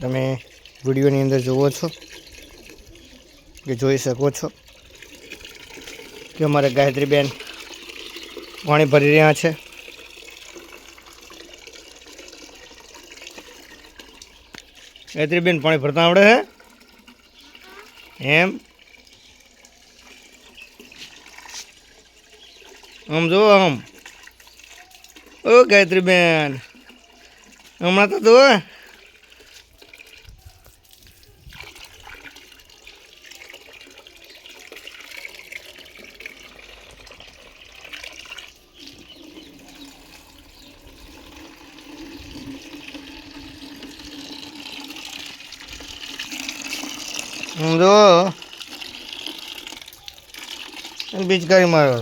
તમે વિડીયોની અંદર જુઓ છો કે જોઈ શકો છો કે અમારે ગાયત્રીબેન પાણી ભરી રહ્યા છે. ગાયત્રીબેન, પાણી ભરતા આવડે હે? એમ? આમ જુઓ આમ. ઓ ગાયત્રીબેન, હમણાં તો જો આમ જો પિચકારી મારો